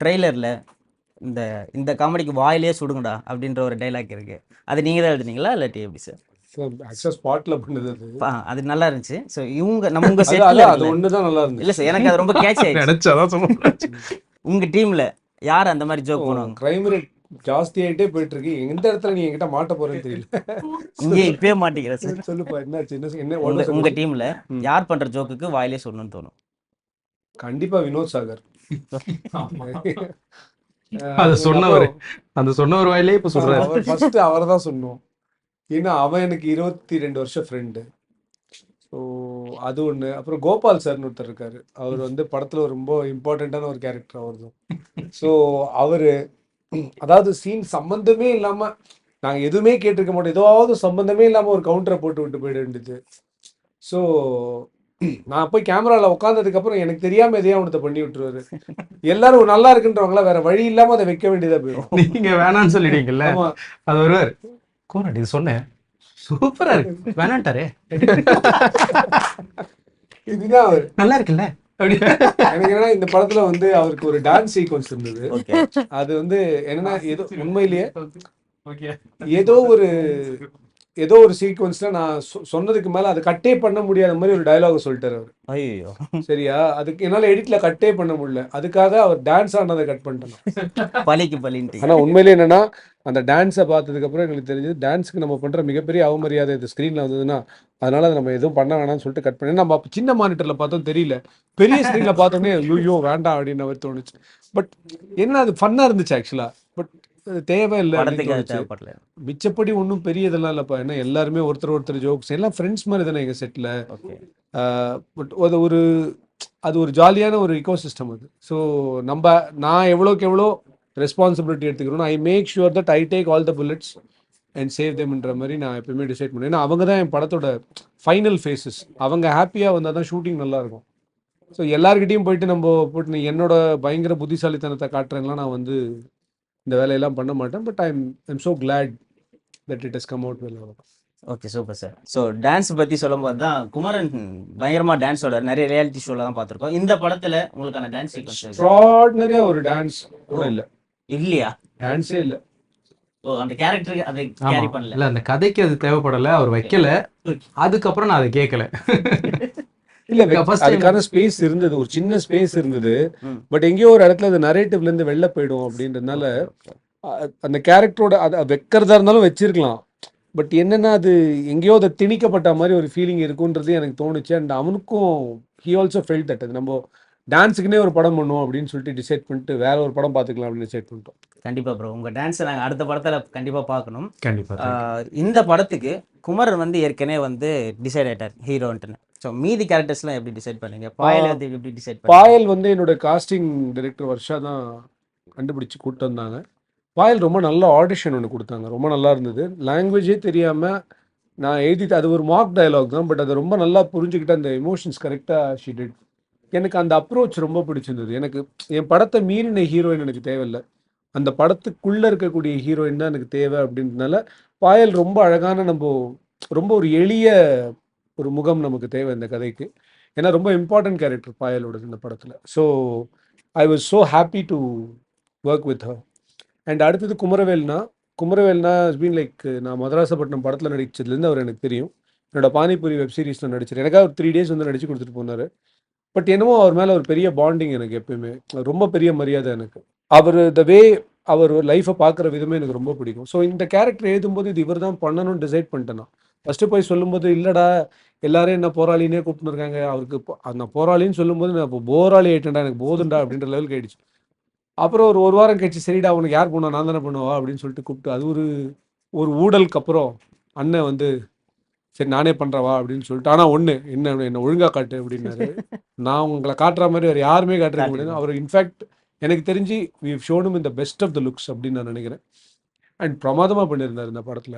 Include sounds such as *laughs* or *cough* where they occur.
ட்ரெய்லரில் இந்த இந்த காமெடிக்கு வாயிலே சுடுங்கடா அப்படின்ற ஒரு டைலாக் இருக்கு. அது நீங்கள் தான் எழுதுனீங்களா இல்லாட்டி எப்படி சார் ஸ்பாட்ல பண்ணது அது. அது நல்லா இருந்துச்சு. ஸோ இவங்க நம்ம உங்க *laughs* அது- செட்டில் அது- ஒன்று தான் நல்லா இருந்துச்சு. இல்லை சார் எனக்கு அது ரொம்ப கேட்ச் ஆயிடுச்சு. சொல்ல *laughs* உங்க டீம்ல யார் அந்த மாதிரி ஜோக் பண்ணுவாங்க? கிரைம் ரேட் ஜாஸ்தி ஆயிட்டே போயிட்டு இருக்கு. எந்த இடத்துல நீ என்கிட்ட மாட்ட போறேன்னு தெரியல. *laughs* இங்கே இப்பயே மாட்டேங்கிற சார் சொல்லுப்பா என்ன என்ன உங்க. டீம்ல. யார் பண்ற ஜோக்குக்கு வாயிலே சொல்லணும்னு தோணும்? கண்டிப்பா வினோத் சாகர். அது சொன்னவரு. அந்த சொன்னவர் வாயிலே இப்ப சொல்றாரு. அவர் ஃபர்ஸ்ட் அவரை தான் சொன்னோம். ஏன்னா அவன் எனக்கு இருபத்தி ரெண்டு வருஷம் ஃப்ரெண்டு ஸோ அது ஒன்று அப்புறம் கோபால் சார்னு ஒருத்தர் இருக்காரு. அவர் வந்து படத்துல ரொம்ப இம்பார்ட்டண்ட்டான ஒரு கேரக்டர் அவர் தான் ஸோ அவர் அதாவது சீன் சம்பந்தமே இல்லாம நாங்க எதுவுமே கேட்டிருக்க மாட்டோம். ஏதாவது சம்பந்தமே இல்லாம ஒரு கவுண்டரை போட்டு விட்டு போயிட வேண்டியது. ஸோ நான் போய் கேமரால உட்காந்ததுக்கு அப்புறம் எனக்கு தெரியாம எதையா அவனத்தை பண்ணி விட்டுருவாரு. எல்லாரும் நல்லா இருக்குன்றவங்களா வேற வழி இல்லாம அதை வைக்க வேண்டியதா போயிடும் நீங்க வேணாம்னு சொல்லிட்டீங்கல்ல அது வருவார் கோரட் இது சொன்னேன் சூப்பரா இருக்கு. வேணான்ட்டாரே. இதுதான் அவர். நல்லா இருக்குல்ல? எனக்கு என்னன்னா இந்த படத்துல வந்து அவருக்கு ஒரு டான்ஸ் சீக்வன்ஸ் இருந்தது. அது வந்து என்னன்னா ஏதோ உண்மையிலேயே ஏதோ ஒரு ஏதோ ஒரு சீக்வன்ஸ்ல நான் சொன்னதுக்கு மேல அது கட்டே பண்ண முடியாத மாதிரி ஒரு டயலாக் சொல்லிட்டாரு அவர். ஐயோ சரியா? அதுக்கு என்னால எடிட்ல கட்டே பண்ண முடியல. அதுக்காக அவர் டான்ஸ் ஆனதை கட் பண்ணிட்டேன் பலிக்கு பலின்ட்டு ஆனா உண்மையிலேயே என்னன்னா அந்த டான்ஸை பார்த்ததுக்கு அப்புறம் எங்களுக்கு தெரிஞ்சது டான்ஸ்க்கு நம்ம பண்ற மிகப்பெரிய அவமரியாதை இது ஸ்க்ரீன்ல வந்ததுன்னா அதனால அதை நம்ம எதுவும் பண்ண வேணாம்னு சொல்லிட்டு கட் பண்ணி நம்ம அப்ப சின்ன மானிட்டர்ல பார்த்தோம் தெரியல. பெரிய ஸ்க்ரீன்ல பார்த்தோன்னே ஐயோ வேண்டாம் அப்படின்னு அவர் தோணுச்சு. பட் என்ன அது ஃபன்னா இருந்துச்சு ஆக்சுவலா பட் தேவையில்லை தோணுச்சு. தேவைப்படல. மிச்சப்படி ஒன்றும் பெரிய இதெல்லாம் இல்லைப்பா. ஏன்னா எல்லாருமே ஒருத்தர் ஒருத்தர் ஜோக்ஸ் எல்லாம் ஃப்ரெண்ட்ஸ் மாதிரி தானே எங்கள் செட்டில் பட் அது ஒரு அது ஒரு ஜாலியான ஒரு இக்கோ சிஸ்டம் அது. ஸோ நம்ம நான் எவ்வளோக்கு எவ்வளோ ரெஸ்பான்சிபிலிட்டி எடுத்துக்கிறோம் I make sure that I take all the bullets and save தெம்ன்ற மாதிரி நான் எப்பயுமே டிசைட் பண்ணேன் ஏன்னா அவங்க தான் என் படத்தோட ஃபைனல் ஃபேஸஸ் அவங்க ஹாப்பியாக வந்தால் தான் ஷூட்டிங் நல்லா இருக்கும் ஸோ எல்லார்கிட்டயும் போயிட்டு நம்ம போட்டு என்னோட பயங்கர புத்திசாலித்தனத்தை காட்டுறேன்லாம் நான் வந்து இந்த வேலையெல்லாம் பண்ண மாட்டேன் but I am I'm so glad that it is come out well okay super sir so dance பத்தி சொல்லும்போது தான் குமரன் பயங்கரமா டான்ஸோட நிறைய ரியாலிட்டி ஷோல தான் பார்த்துருக்கோம். இந்த படத்துல உங்களுக்கான டான்ஸ் சீக்வன்ஸ் எக்ஸ்ட்ராடினரியா ஒரு டான்ஸ் கூட இல்ல. இல்லையா? டான்ஸே இல்ல. ஓ அந்த கேரக்டருக்கு அதை கேரி பண்ணல. இல்ல அந்த கதைக்கு அது தேவைப்படல அவர் வைக்கல. அதுக்கப்புறம் நான் அதை கேட்கல *laughs* இல்ல அதுக்கான ஸ்பேஸ் இருந்தது. ஒரு சின்ன ஸ்பேஸ் இருந்தது. பட் எங்கேயோ ஒரு இடத்துல அது நரேட்டிவ்ல இருந்து வெளில போயிடும் அப்படின்றதுனால அந்த கேரக்டரோட அதை வைக்கிறதா இருந்தாலும் வச்சிருக்கலாம். பட் என்னன்னா அது எங்கேயோ அதை திணிக்கப்பட்ட மாதிரி ஒரு ஃபீலிங் இருக்குன்றது எனக்கு தோணுச்சு. அண்ட் அவனுக்கும் ஹி ஆல்சோ ஃபெல் தட் அது நம்ம டான்ஸுக்குனே ஒரு படம் பண்ணுவோம் அப்படின்னு சொல்லிட்டு டிசைட் பண்ணிட்டு வேற ஒரு படம் பார்த்துக்கலாம் அப்படின்னு டிசைட் பண்ணிட்டோம். கண்டிப்பா ப்ரோ உங்க டான்ஸை நாங்க அடுத்த படத்துல கண்டிப்பா பார்க்கணும். கண்டிப்பா ஆஹ் இந்த படத்துக்கு குமரன் வந்து ஏற்கனவே வந்து டிசைட் ஆயிட்டார் ஹீரோன்ட்டுன்னு ஸோ மீதி கேரக்டர்ஸ்லாம் எப்படி டிசைட் பண்ணீங்க? பாயல் வந்து எப்படி டிசைட் பாயல் வந்து என்னோட காஸ்டிங் டைரக்டர் வர்ஷா தான் கண்டுபிடிச்சு கூப்பிட்டு வந்தாங்க பாயல் ரொம்ப நல்ல ஆடிஷன் ஒன்று கொடுத்தாங்க. ரொம்ப நல்லா இருந்தது. லாங்குவேஜே தெரியாமல் நான் எழுதிட்டு அது ஒரு மார்க் டயலாக் தான் பட் அதை ரொம்ப நல்லா புரிஞ்சுக்கிட்டு அந்த எமோஷன்ஸ் கரெக்டாக ஷீ டிட் எனக்கு அந்த அப்ரோச் ரொம்ப பிடிச்சிருந்தது. எனக்கு என் படத்தை மீறின ஹீரோயின் எனக்கு தேவையில்லை. அந்த படத்துக்குள்ளே இருக்கக்கூடிய ஹீரோயின் தான் எனக்கு தேவை அப்படின்றதுனால பாயல் ரொம்ப அழகான நம்ம ரொம்ப ஒரு எளிய ஒரு முகம் நமக்கு தேவை இந்த கதைக்கு. ஏன்னா ரொம்ப இம்பார்ட்டன்ட் கேரக்டர் பாயலோடது இந்த படத்தில். So I was so happy to work with her and அடுத்தது குமரவேல்னா குமரவேல்னா பீன் லைக் நான் மதராசப்பட்டினம் படத்தில் நடிச்சதுலேருந்து அவர் எனக்கு தெரியும். என்னோட பானிபூரி வெப் சீரிஸில் நடிச்சார் எனக்காக ஒரு த்ரீ டேஸ் வந்து நடிச்சு கொடுத்துட்டு போனார். பட் என்னமோ அவர் மேலே ஒரு பெரிய பாண்டிங் எனக்கு எப்பயுமே. ரொம்ப பெரிய மரியாதை எனக்கு. அவர் த வே அவர் லைஃப்பை பார்க்குற விதமே எனக்கு ரொம்ப பிடிக்கும். ஸோ இந்த கேரக்டர் எழுதும்போது இது இவர் தான் பண்ணணும்னு டிசைட் பண்ணிட்டேன். நான் ஃபஸ்ட்டு போய் சொல்லும்போது இல்லைடா எல்லாரும் என்ன போராளினே கூப்பிட்டு இருக்காங்க. அவருக்கு அந்த போராளின்னு சொல்லும்போது நான் இப்போ போராளி ஆயிட்டேன்டா எனக்கு போதுண்டா அப்படின்ற லெவலுக்கு ஆயிடுச்சு. அப்புறம் ஒரு ஒரு வாரம் கழிச்சு சரிடா உனக்கு யார் போனா நான் தானே பண்ணுவா? அப்படின்னு சொல்லிட்டு கூப்பிட்டு அது ஒரு ஒரு ஊழலுக்கு அப்புறம் அண்ணன் வந்து சரி நானே பண்றவா அப்படின்னு சொல்லிட்டு ஆனா ஒண்ணு என்ன என்ன ஒழுங்கா காட்டு அப்படின்னாரு. நான் உங்களை காட்டுற மாதிரி வேற யாருமே காட்டுறதுக்கு முடியாது. அவர் இன்ஃபேக்ட் எனக்கு தெரிஞ்சு வி ஷோனும் இந்த பெஸ்ட் ஆஃப் த லுக்ஸ் அப்படின்னு நான் நினைக்கிறேன். அண்ட் பிரமாதமா பண்ணியிருந்தார் இந்த படத்துல.